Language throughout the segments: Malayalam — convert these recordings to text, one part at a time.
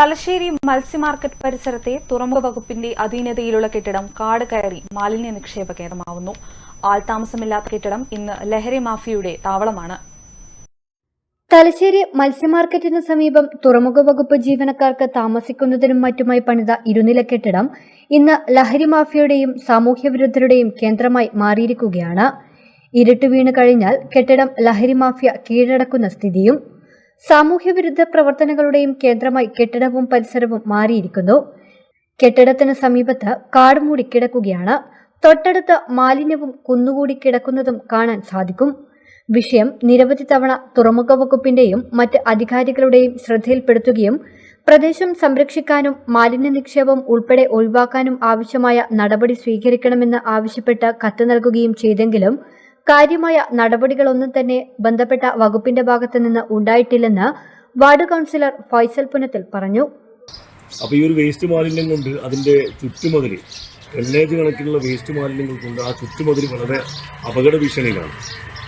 തലശ്ശേരി മത്സ്യമാർക്കറ്റ് പരിസരത്തെ തുറമുഖ വകുപ്പിന്റെ അധീനതയിലുള്ള കെട്ടിടം കാട് കയറി മാലിന്യ നിക്ഷേപ കേന്ദ്രമാവുന്നു ആൾതാമസമില്ലാത്ത കെട്ടിടം ഇന്ന് ലഹരി മാഫിയുടെ താവളമാണ്. തലശ്ശേരി മത്സ്യമാർക്കറ്റിന് സമീപം തുറമുഖ വകുപ്പ് ജീവനക്കാർക്ക് താമസിക്കുന്നതിനും മറ്റുമായി പണിത ഇരുനില കെട്ടിടം ഇന്ന് ലഹരി മാഫിയയുടെയും സാമൂഹ്യവിരുദ്ധരുടെയും കേന്ദ്രമായി മാറിയിരിക്കുകയാണ്. ഇരുട്ട് വീണ് കഴിഞ്ഞാൽ കെട്ടിടം ലഹരി മാഫിയ കീഴടക്കുന്ന സ്ഥിതിയും സാമൂഹ്യവിരുദ്ധ പ്രവർത്തനങ്ങളുടെയും കേന്ദ്രമായി കെട്ടിടവും പരിസരവും മാറിയിരിക്കുന്നു. കെട്ടിടത്തിന് സമീപത്ത് കാട് മൂടി കിടക്കുകയാണ്. തൊട്ടടുത്ത് മാലിന്യവും കുന്നുകൂടി കിടക്കുന്നതും കാണാൻ സാധിക്കും. വിഷയം നിരവധി തവണ തുറമുഖ വകുപ്പിന്റെയും മറ്റ് അധികാരികളുടെയും ശ്രദ്ധയിൽപ്പെടുത്തുകയും പ്രദേശം സംരക്ഷിക്കാനും മാലിന്യ നിക്ഷേപം ഉൾപ്പെടെ ഒഴിവാക്കാനും ആവശ്യമായ നടപടി സ്വീകരിക്കണമെന്ന് ആവശ്യപ്പെട്ട് കത്ത് നൽകുകയും ചെയ്തെങ്കിലും കാര്യമായ നടപടികളൊന്നും തന്നെ ബന്ധപ്പെട്ട വകുപ്പിന്റെ ഭാഗത്തു നിന്ന് ഉണ്ടായിട്ടില്ലെന്ന് വാർഡ് കൗൺസിലർ ഫൈസൽ പുനത്തിൽ പറഞ്ഞു. അപ്പോൾ ഈ ഒരു വേസ്റ്റ് മാലിന്യം കൊണ്ട് അതിന്റെ ചുറ്റുമതിൽ എണ്ണേജ് കണക്കിലുള്ള വേസ്റ്റ് മാലിന്യങ്ങൾ കൊണ്ട് ആ ചുറ്റുമതിൽ വളരെ അപകട ഭീഷണിയിലാണ്.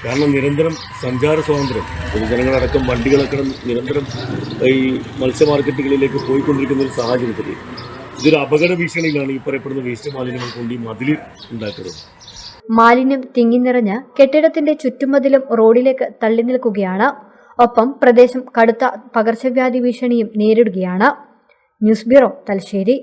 കാരണം നിരന്തരം സഞ്ചാര സ്വാതന്ത്ര്യം പൊതുജനങ്ങളടക്കം വണ്ടികളൊക്കെ നിരന്തരം ഈ മത്സ്യ മാർക്കറ്റുകളിലേക്ക് പോയിക്കൊണ്ടിരിക്കുന്ന ഒരു സാഹചര്യത്തിൽ ഇതൊരു അപകട ഭീഷണിയിലാണ് ഈ പറയപ്പെടുന്ന വേസ്റ്റ് മാലിന്യങ്ങൾ കൊണ്ട് ഈ മതിൽ ഉണ്ടാക്കുന്നത്. മാലിന്യം തിങ്ങി നിറഞ്ഞ് കെട്ടിടത്തിന്റെ ചുറ്റുമതിലും റോഡിലേക്ക് തള്ളി നിൽക്കുകയാണ്. ഒപ്പം പ്രദേശം കടുത്ത പകർച്ചവ്യാധി ഭീഷണിയും നേരിടുകയാണ്. News bureau Thalassery.